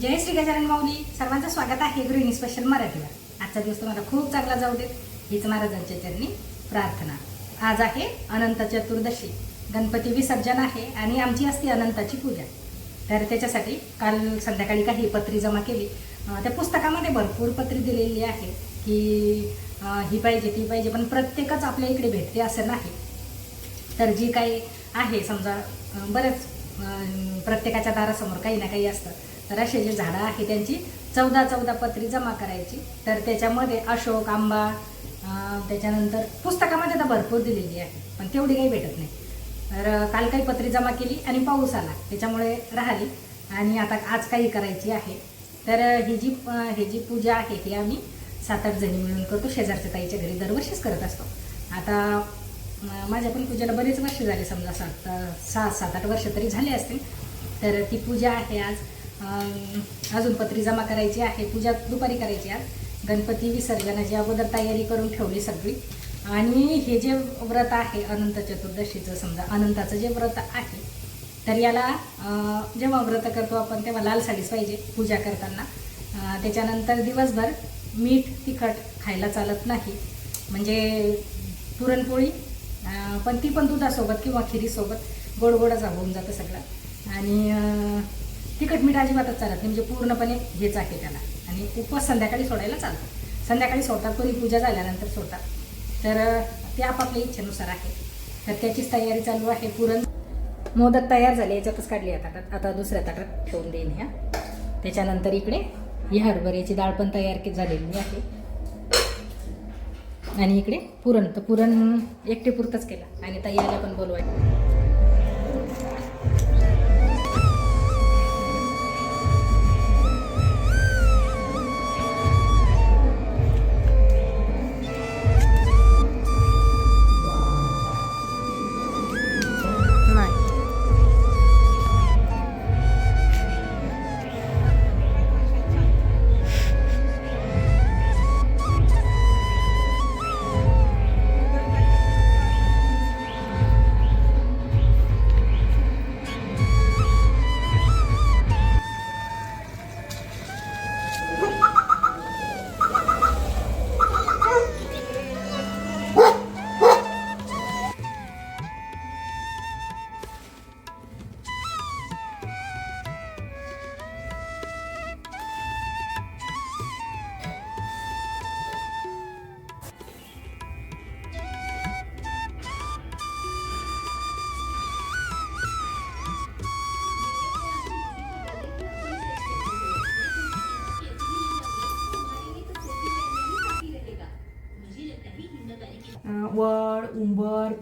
जय श्री गजानन माऊली. सर्वांचं स्वागत आहे गृहिणी स्पेशल मराठीवर आजचा दिवस तुम्हाला खूप चांगला जाऊ देत. हीच महाराजांच्या चरणी प्रार्थना. आज आहे अनंत चतुर्दशी. गणपती विसर्जन आहे आणि आमची असते अनंताची पूजा. तर त्याच्यासाठी काल संध्याकाळी काही पत्री जमा केली. त्या पुस्तकामध्ये भरपूर पत्री दिलेली आहे की ही पाहिजे ती पाहिजे पण प्रत्येकच आपल्या इकडे भेटते असं नाही. तर जी काही आहे समजा बरंच प्रत्येकाच्या दारासमोर काही ना काही असतं. तर असे जे झाडं आहे त्यांची. चौदा चौदा पत्री जमा करायची. तर त्याच्यामध्ये अशोक आंबा त्याच्यानंतर पुस्तकामध्ये तर भरपूर दिलेली आहे पण तेवढी काही भेटत नाही. तर काल काही पत्री जमा केली आणि पाऊस आला त्याच्यामुळे राहिली. आणि आता आज काही करायची आहे. तर ही जी ही जी पूजा आहे ही आम्ही सात आठ जणी मिळून करतो. शेजारच्या ताईच्या घरी दरवर्षीच करत असतो. आता माझ्या पण पूजेला बरेच वर्ष झाले समजा सात सहा सात आठ वर्ष तरी झाले असतील. तर ती पूजा आहे आज. अजून पत्री जमा करायची आहे. पूजा दुपारी करायची आज. गणपती विसर्जनाची अगोदर तयारी करून ठेवली सगळी. आणि हे जे व्रत आहे अनंत चतुर्दशीचं समजा अनंताचं जे व्रत आहे तर याला जेव्हा व्रत करतो आपण तेव्हा लाल साडीच पाहिजे पूजा करताना. त्याच्यानंतर दिवसभर मीठ तिखट खायला चालत नाही. म्हणजे पुरणपोळी पण ती पण दुधासोबत किंवा खिरीसोबत गोड गोडच होऊन जातं सगळं. आणि तिखट मीठ अजिबातच चालत नाही म्हणजे पूर्णपणे हेच आहे त्याला. आणि उपवास संध्याकाळी सोडायला चालतं. संध्याकाळी सोडतात कोणी पूजा झाल्यानंतर सोडतात. तर ते आपापल्या इच्छेनुसार आहे. तर त्याचीच तयारी चालू आहे. पुरण मोदक तयार झाले याच्यातच काढली आता. ताटात आता दुसऱ्या ताटात ठेवून देईन ह्या. त्याच्यानंतर इकडे ही हरभऱ्याची डाळ पण तयार के- झालेली आहे. आणि इकडे पुरण. तर पुरण एकटे केला. आणि ताईला पण बोलवायचं.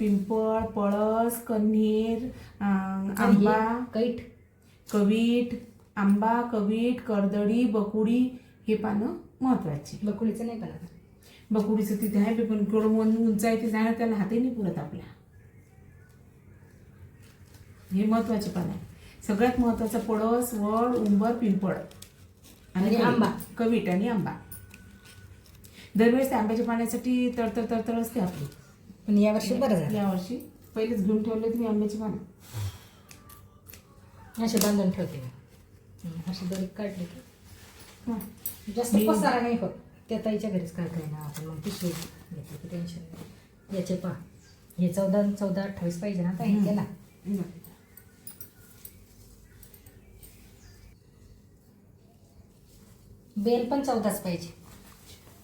पिंपळ पळस कन्हेर आंबा कैट कवीट आंबा कवीट कर्दळी बकुडी हे पानं महत्त्वाचे. बकुळीचं नाही पण बकुडीचं तिथे आहे पण थोडं मन उंच आहे ते जाणं त्याला हातही नाही पुरत आपल्या. हे महत्त्वाचे पान आहे. सगळ्यात महत्वाचं पळस वड उंबर पिंपळ. आणि. आंबा. कवीट आणि आंबा. दरवेळेस आंब्याच्या पाण्यासाठी तडतड तडतड असते आपली. पण यावर्षी बरं झालं. यावर्षी पहिलेच घेऊन ठेवले तुम्ही आंब्याची पानं असे बांधून ठेवते मी. अशी बारीक काढली की. हं. जास्त मी- पसारा नाही होत. त्या ताईच्या घरीच काय काय ना आपण? मग पिशवी घेतली की टेन्शन नाही. याचे पा हे चौदा चौदा अठ्ठावीस पाहिजे ना ताई. त्याला. बेल पण चौदाच पाहिजे.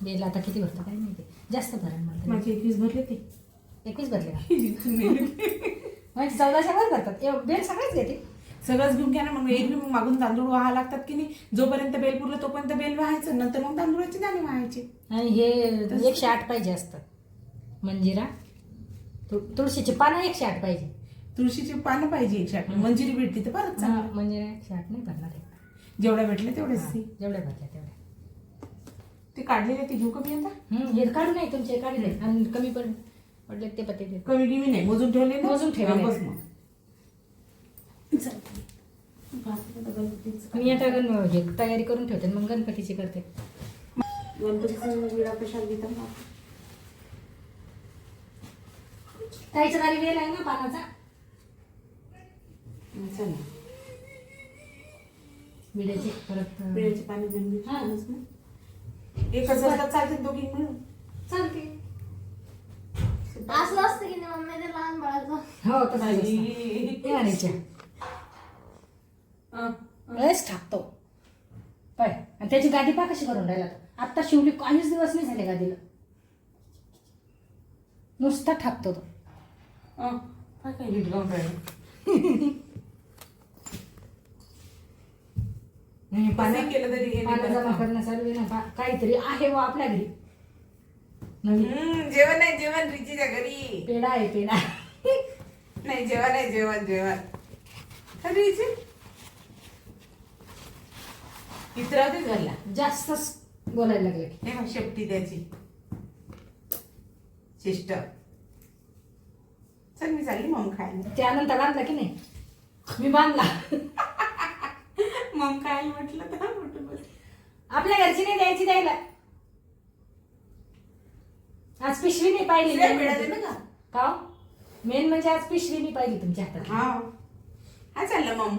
बेल आता किती भरतं काय माहिती? जास्त भरण मला माझे एकवीस भरले ते एकवीस भरले म्हणजे चौदाशे वर भरतात. एव- बेल सगळेच घेते. सगळंच घेऊन घ्या ना मग एरवी मग मागून तांदूळ व्हावं लागतात की नाही? जोपर्यंत बेल पुरलं तोपर्यंत बेल व्हायचं नंतर मग तांदूळाचे दाणे व्हायचे. आणि हे एकशे आठ पाहिजे असतं. मंजिरा. तु- तुळशीची पानं एकशे आठ पाहिजे. तुळशीची पानं पाहिजे एकशे आठ. मंजिरी भेटली तर फारच हा, चांगलं मंजिरा एकशे आठ नाही भरणार आहे. जेवढ्या भेटल्या तेवढेच हा, ते. जेवढ्या भरल्या तेवढ्या. ते काढलेले ते घेऊ कमी आता? हं, हे काढू नाही तुमचे काढले. आणि कमी पण. पडले ते पते ते कमी गिमी नाही मोजून ठेवले ना? मोजून ठेवले. हा, बस मग. चल. आता गणपतीचं- मी आता गण- हे तयारी करून ठेवते मग गणपतीची करते. गणपतीचं प्रसाद घेतात ना ताईच्या दारी वेल आहे ना पानाचा चला. विड्याचे परत अं, पिण्याचे पाणी देऊन हा. ना एकच वाजता चालते दोघी मिळून. चालते. असं असतं की नाही मम्मी ते लहान बाळाचं. हो तसं. हे आणायच्या लयच टाकतो पाय. आणि त्याची गादी पा कशी करून राहिला तो. आत्ता शिवली काहीच दिवस नाही झाले गादीला. नुसता ठाकतो तो. अं, काय काय नीट राहिलं. केलं तरी हे नाही पानं करत ना पा- काहीतरी आहे व आपल्या घरी. हम्म, जेवण आहे जेवण रिचीच्या घरी. पेढा आहे पेढा. नाही जेवण आहे जेवण जेवण. खरी रिची इतरावतीच घालला जास्तच बोलायला लागले. हे मग शेपटी त्याची. शिष्ट. चल मी चालली मग खायला. ते आनंद बांधला की नाही? मी बांधला. मग खायला म्हटलं तर म्हटलं. आपल्या घरची नाही द्यायची द्यायला आज पिशवी नाही पाहिली शिव्या मिळाले ना का? का मेन म्हणजे आज पिशवी नाही पाहिली तुमच्या हातात. हा. हा चाललं मग.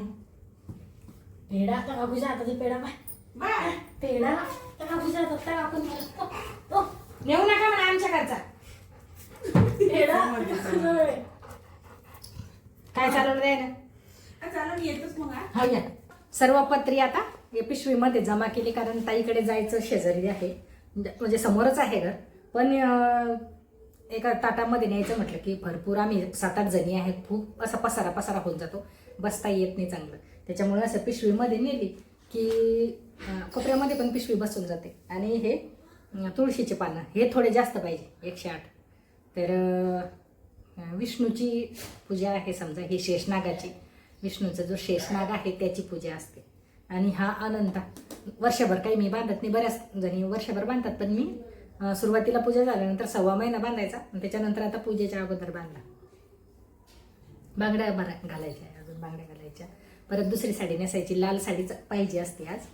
पेढा तर बाबूच्या हातात पेढा बाय बाय पेढा तर बाबूच्या हातात काय आपण मला- ओ, नेऊ नका म्हणा आमच्या घरचा. पेढा काय चालवलं द्याय ना? हा, चालेल येतोच मग हा. हा या. सर्व पत्री आता या पिशवीमध्ये जमा केली कारण ताईकडे जायचं शेजारी आहे. म्हणजे म्हणजे समोरच आहे घर. पण एका ताटामध्ये न्यायचं म्हटलं की भरपूर आम्ही सात आठ जणी आहेत खूप असा पसारा पसारा होऊन जातो. बसता येत नाही चांगलं. त्याच्यामुळे असं पिशवीमध्ये नेली की अं, कोपऱ्यामध्ये पण पिशवी बसून जाते. आणि हे तुळशीचे पानं हे थोडे जास्त पाहिजे एकशे आठ. तर विष्णूची पूजा आहे समजा ही शेषनागाची. विष्णूचा जो शेषनाग आहे त्याची पूजा असते. आणि हा अनंता वर्षभर काही मी बांधत नाही बऱ्याच जणी वर्षभर बांधतात पण मी सुरुवातीला पूजा झाल्यानंतर सव्वा महिना बांधायचा त्याच्यानंतर आता पूजेच्या अगोदर बांधला. बांगड्या बरा घालायच्या अजून बांगड्या घालायच्या. परत दुसरी साडी नेसायची लाल साडीच पाहिजे असते आज.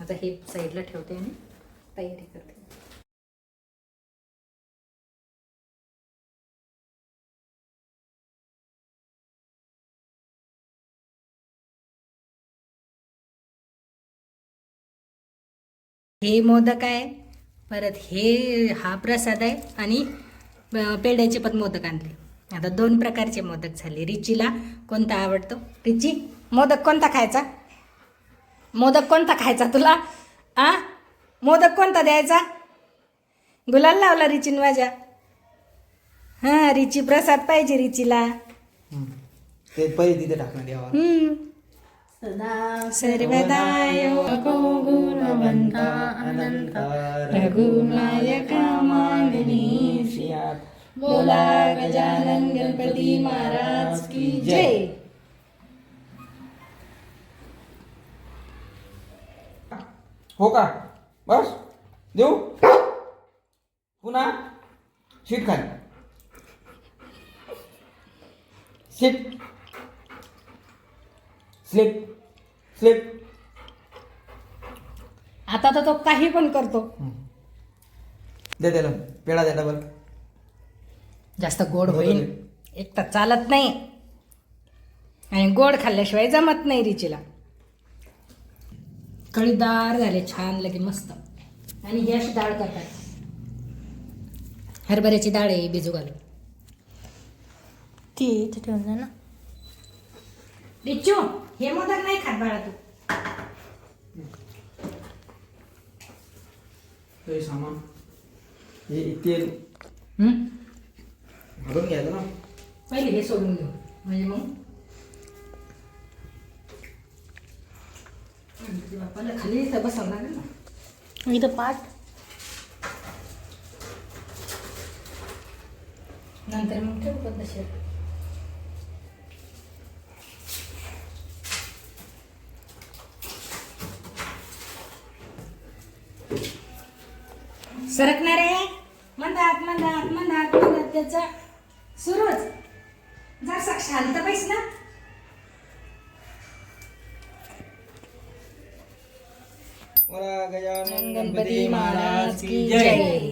आता हे साईडला ठेवते आणि तयारी करते. हे मोदक आहे. परत हे हा प्रसाद आहे आणि पेढ्याचे पण मोदक आणले. आता दोन प्रकारचे मोदक झाले. रिचीला कोणता आवडतो? रिची मोदक कोणता खायचा? मोदक कोणता खायचा तुला? आ? मोदक कोणता द्यायचा? गुलाल लावला रिचीन माझ्या. हां रिची प्रसाद पाहिजे रिचीला. ते पहिले तिथे टाकणार देवा हम्म सदा रघुनायका मानिनी बोला गजानन गणपती महाराज की जय। हो का? बस? देऊ? पुन्हा? सीट खाली. सीट. स्लिप स्लिप आता तर तो काही पण करतो. दे त्याला. पेढा द्या डबल जास्त गोड होईल. एक तर चालत नाही. आणि गोड खाल्ल्याशिवाय जमत नाही रिचीला. कळीदार झाले छान लगे मस्त. आणि ही अशी डाळ करतात. हरभऱ्याची डाळ आहे बिजू घालून. ती इथे ठेवून जा ना. रिचू हे मोदक नाही खात बाळा तू. हे सामान. हे तेल. हं? घालून घ्यायचं ना. पहिले हे सोडून घेऊ म्हणजे मग? बापाला खाली इथं बसावं लागेल ना. इथं पाठ. नंतर मग ठेवू पद्धतशीर त्याचा सुरूच जर शांत बैस ना. गणपती महाराज की जय.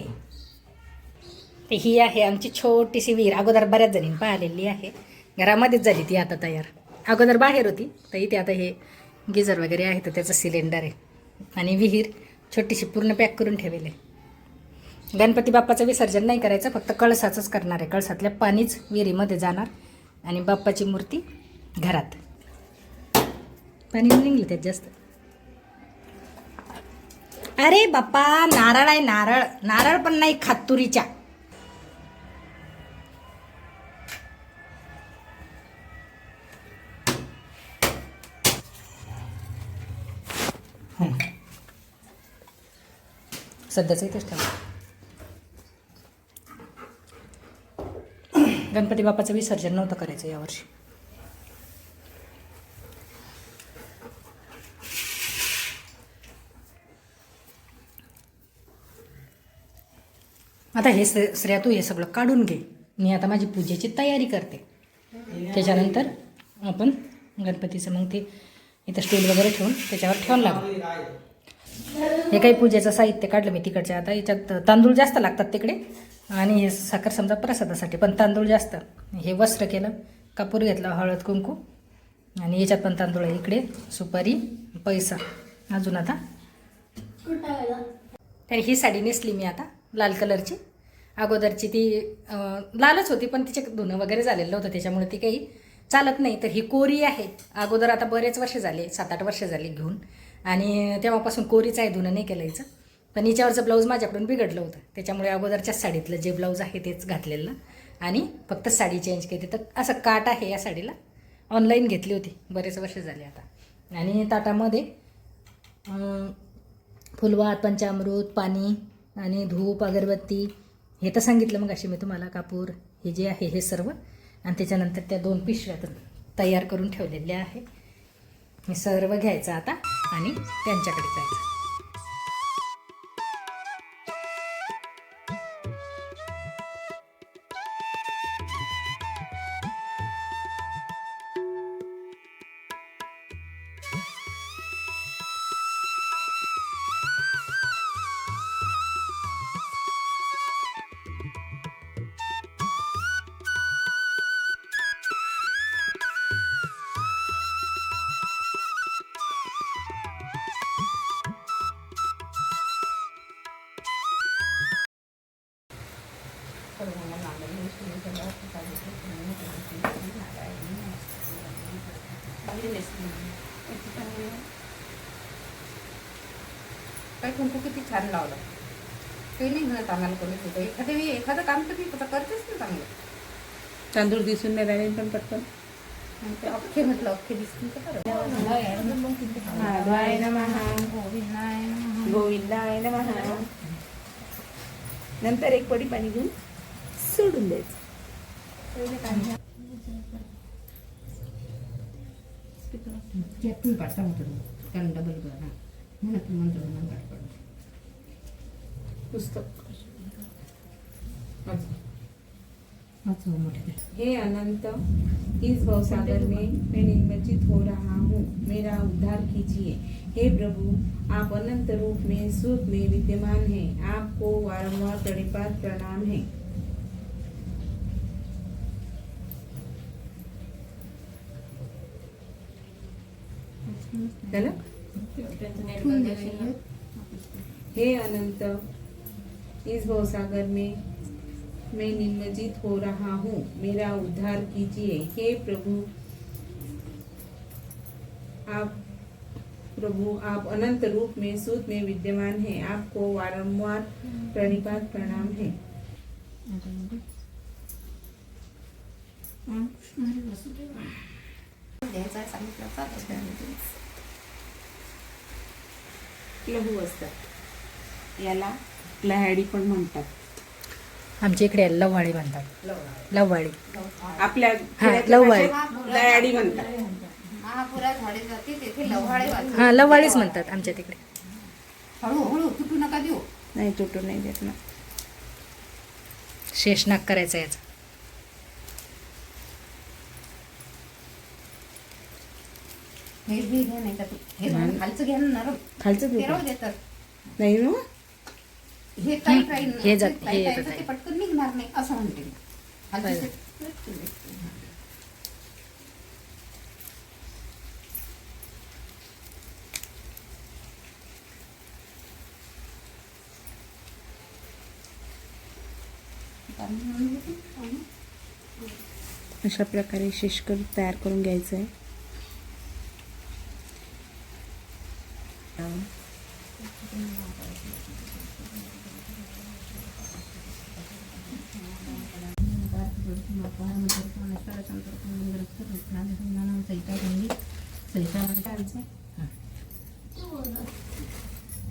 ते ही आहे आमची छोटीशी विहीर. अगोदर बऱ्याच जणी पाहिलेली आहे. घरामध्येच झाली ती आता तयार. अगोदर बाहेर होती. तर इथे आता हे गिजर वगैरे आहे तर त्याचं सिलेंडर आहे. आणि विहीर छोटीशी पूर्ण पॅक करून ठेवेल आहे. गणपती बाप्पाचं विसर्जन नाही करायचं फक्त कळसाचंच करणार आहे. कळसातल्या पाणीच विहिरीमध्ये जाणार आणि बाप्पाची मूर्ती घरात. पाणी निघले त्यात जास्त. अरे बाप्पा नारळ आहे नारळ. नारळ पण नाही खातुरीच्या. हो. सध्याचं सध्याच इथेच ठेवा. गणपती बाप्पाचं विसर्जन नव्हतं करायचं यावर्षी आता हे श्रे- श्रेया तू हे सगळं काढून घे. मी आता माझी पूजेची तयारी करते. त्याच्यानंतर आपण गणपतीचं मग ते इथं स्टील वगैरे ठेवून त्याच्यावर ठेवून लागू. हे काही पूजेचं साहित्य काढलं मी तिकडच्या. आता याच्यात तांदूळ जास्त लागतात तिकडे. आणि हे साखर समजा प्रसादासाठी पण तांदूळ जास्त. हे वस्त्र केलं कापूर घेतला हळद कुंकू आणि याच्यात पण तांदूळ आहे. इकडे सुपारी पैसा. अजून आता? तर ही साडी नेसली मी आता लाल कलरची. अगोदरची ती लालच होती पण तिचे धुणं वगैरे झालेलं होतं त्याच्यामुळे ती काही चालत नाही. तर ही कोरी आहे. अगोदर आता बरेच वर्ष झाले सात आठ वर्ष झाली घेऊन. आणि तेव्हापासून कोरीचं आहे धुणं नाही केलं याचं पण हिच्यावरचं ब्लाऊज माझ्याकडून बिघडलं होतं. त्याच्यामुळे अगोदरच्याच साडीतलं जे ब्लाऊज आहे तेच घातलेलं. आणि फक्त साडी चेंज केली. तर असं काट आहे या साडीला. ऑनलाईन घेतली होती. बरेच वर्ष झाले आता. आणि ताटामध्ये फुलवात पंचामृत पाणी आणि धूप अगरबत्ती हे तर सांगितलं मग अशी मी तुम्हाला कापूर हे जे आहे हे सर्व. आणि त्याच्यानंतर त्या दोन पिशव्या तर तयार करून ठेवलेल्या आहे. हे सर्व घ्यायचं आता आणि त्यांच्याकडे जायचं. काय कुंकू किती छान लावलं ते नाही म्हणत आम्हाला कोणी कुठं एखाद्या वेळी एखादं काम तर मी कुठं करतेच ना चांगलं तांदूळ दिसून नाही राहिले पण पटकन ते अख्खे म्हटलं अख्खे दिसतील तर. माधवाय नमः गोविंदाय नमः. गोविंदाय नमः नंतर एक पडी पाणी घेऊन सोडून द्यायचं म्हणून गाठ पडलं. पुस्तक वाचव मोठे हे अनंत इस भवसागर में मैं निमज्जित हो रहा हूँ मेरा उद्धार कीजिए हे प्रभु आप अनंत रूप में सुख में विद्यमान हैं आपको वारंवार प्रणिपात प्रणाम है झालं? हे अनंत, इस भवसागर में मैं निमज्जित हो रहा हूँ। मेरा उद्धार कीजिए। हे प्रभु, आप प्रभु, आप अनंत रूप में सूत में विद्यमान हैं। आपको वारंवार प्रणिपात प्रणाम है। द्यायचं आहे सांगितलं चालतं. लघु असतात याला लहाडी पण म्हणतात आमच्या इकडे लववाळी म्हणतात लववाळी आपल्या हा, लव्हाळी. लहाडी म्हणतात महापुरात झाडे जाते तेथे लव्हाळे वाजतात. हां लववाळीच म्हणतात आमच्या तिकडे हळूहळू तुटू नका देऊ नाही तुटू नाही देत ना शेषनाग करायचा याचा नाही. हे ना हे काही काही हे पटकन निघणार नाही असं म्हणते अशा प्रकारे शेषकर तयार करून घ्यायचं आहे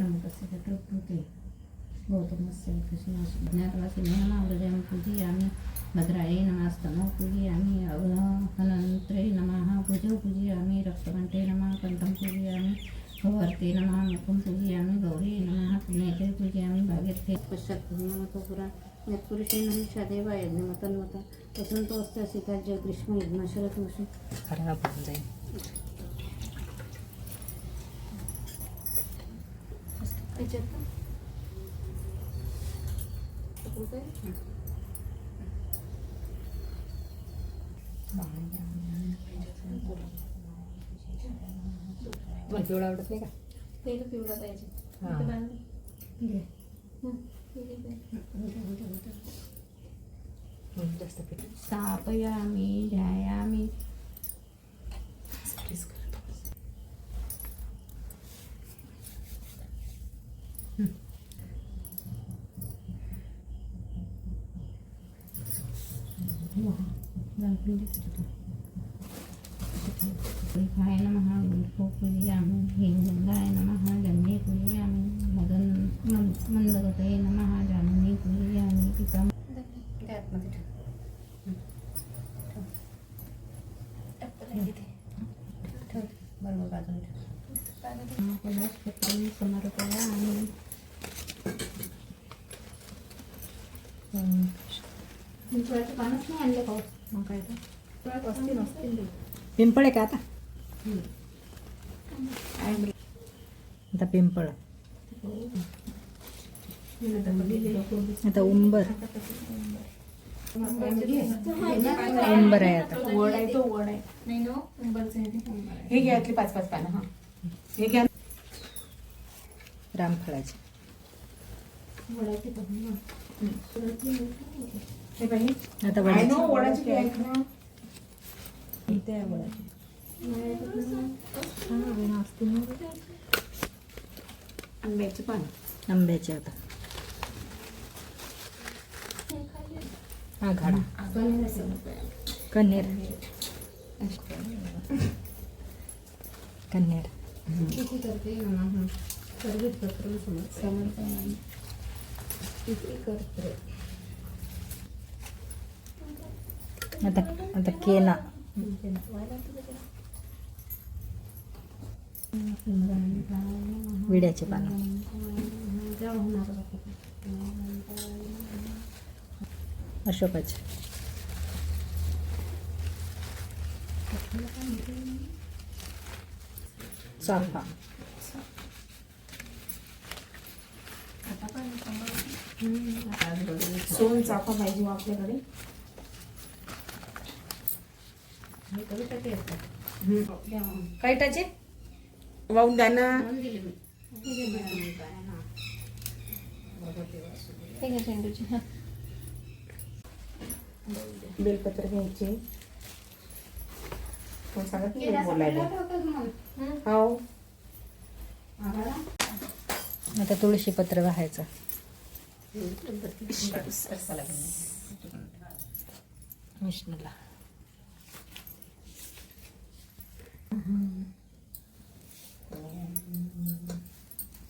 ना प्रमुखस्य गौतमस्य ज्ञातवासिनो हृदयं पूजयामि भद्रायै नमस्तनो पूजयामि अवहनन्त्रे नमः भुजौ पूजयामि रक्तकण्ठे नमः कण्ठं पूजयामि भवर्ते नमः मुखं पूजयामि गौरी नमः पुण्यते पूजयामि भागीरथे। पश्चात् पुरा यत्पुरुषेण हंसादेव यज्ञमतन्मत वसन्तो अस्ति सीताज्य ग्रीष्म यज्ञ शरत्मसु खराब होऊन जाईल तुम्हाला पिवळा आवडत नाही का पिवळा पाहिजे. इथं बांध. हं, ठीक आहे. जास्त पीठ स्थापयामि ध्यायामि प्लीज कर हाय नमः गुरुको पूजयामि हिंगाय नमः दण्डे पूजयामि मदन मं- मंदगतये नमः जान्हवी पूजयामि पिता बरोबर बाजूला पदार्थपत्रं समर्पयामि पानच नाही आणलं पाऊस मग काय तर. तुळात असतील असतील ते. पिंपळ आहे का आता? आता पिंपळ. आता उंबर. उंबर आहे आता. वड आहे तो वड आहे. नाही ना उंबरचं आहे ते. हे घ्या यातली पाच पाच पानं हा. हे घ्या. रामफळाचे. वडाचे आता वडाचे ना इथे आहे वडाचे. आंब्याची पान. आंब्याचे आता. हा घाडा कन्हेर. कन्हेर. किती करते? आता आता केना विड्याचे पानं. अशोकाचे. चाफा सोन चाफा पाहिजे हो आपल्याकडे. मग. कैटाचे वाहून द्या ना. काय बेलपत्र घ्यायचे. सांगत बोलायला. हो? आता तुळशी पत्र वाहायचं. विष्णूला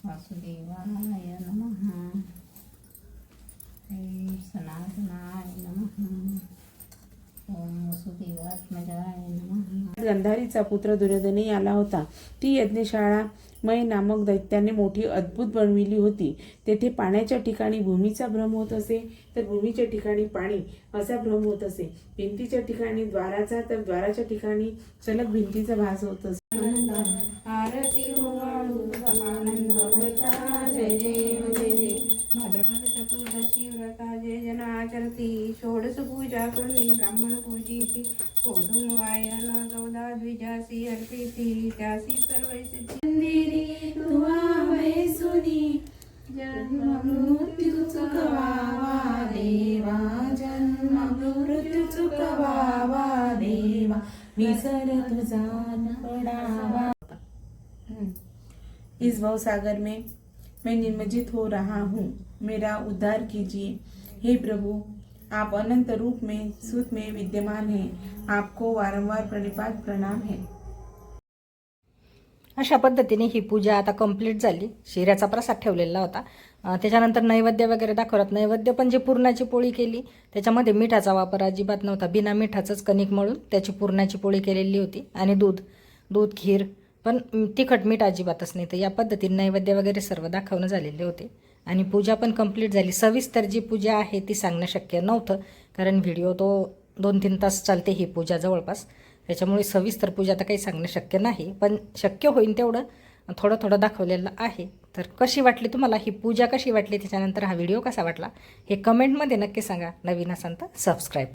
वासुदेवाय नमः ओम सनातनाय नमः गंधारीचा पुत्र दुर्योधनही आला होता. ती यज्ञशाळा मय नामक दैत्याने मोठी अद्भुत बनविली होती. तेथे पाण्याच्या ठिकाणी भूमीचा भ्रम होत असे तर भूमीच्या ठिकाणी पाणी असा भ्रम होत असे. भिंतीच्या ठिकाणी द्वाराचा तर द्वाराच्या ठिकाणी सलग भिंतीचा भास होत असे. आरती आनंद व्रता जय जय आचरती षोडश पूजा करुणी ब्राह्मण पूजिती कोदून वायन चौदा द्विजासी अर्पिती त्यासी सर्व मंदिरी तुवा सुनी जन्म मृत्यू चुकवावा देवा जन्म मृत्यू चुकवावा देवा विसर तुझा न पडावा इस भव सागर में मैं निमज्जित हो रहा हूँ। मेरा उद्धार कीजिए। हे प्रभु आप अनंत रूप में सुत में विद्यमान हैं। आपको वारंवार प्रणिपात प्रणाम है। अशा पद्धतीने ही पूजा आता कंप्लीट झाली. शिऱ्याचा प्रसाद ठेवलेला होता. त्याच्यानंतर नैवेद्य वगैरे दाखवत नैवेद्य पण जी पुरणाची पोळी केली त्याच्यामध्ये मिठाचा वापर अजिबात नव्हता. बिना मिठाचंच कणिक मळून त्याची पुरणाची पोळी केलेली होती. आणि दूध दूध खीर पण तिखट मीठ अजिबातच नाही. तर या पद्धतीने नैवेद्य वगैरे सर्व दाखवणं झालेले होते. आणि पूजा पण कंप्लीट झाली. सविस्तर जी पूजा आहे ती सांगणं शक्य नव्हतं कारण व्हिडिओ तो दोन तीन तास चालते ही पूजा जवळपास. त्याच्यामुळे सविस्तर पूजा तर काही सांगणं शक्य नाही पण शक्य होईल तेवढं. थोडं थोडं दाखवलेलं आहे. तर कशी वाटली तुम्हाला? ही पूजा कशी वाटली? त्याच्यानंतर हा व्हिडिओ कसा वाटला? हे कमेंटमध्ये नक्की सांगा. नवीन असाल तर सबस्क्राईब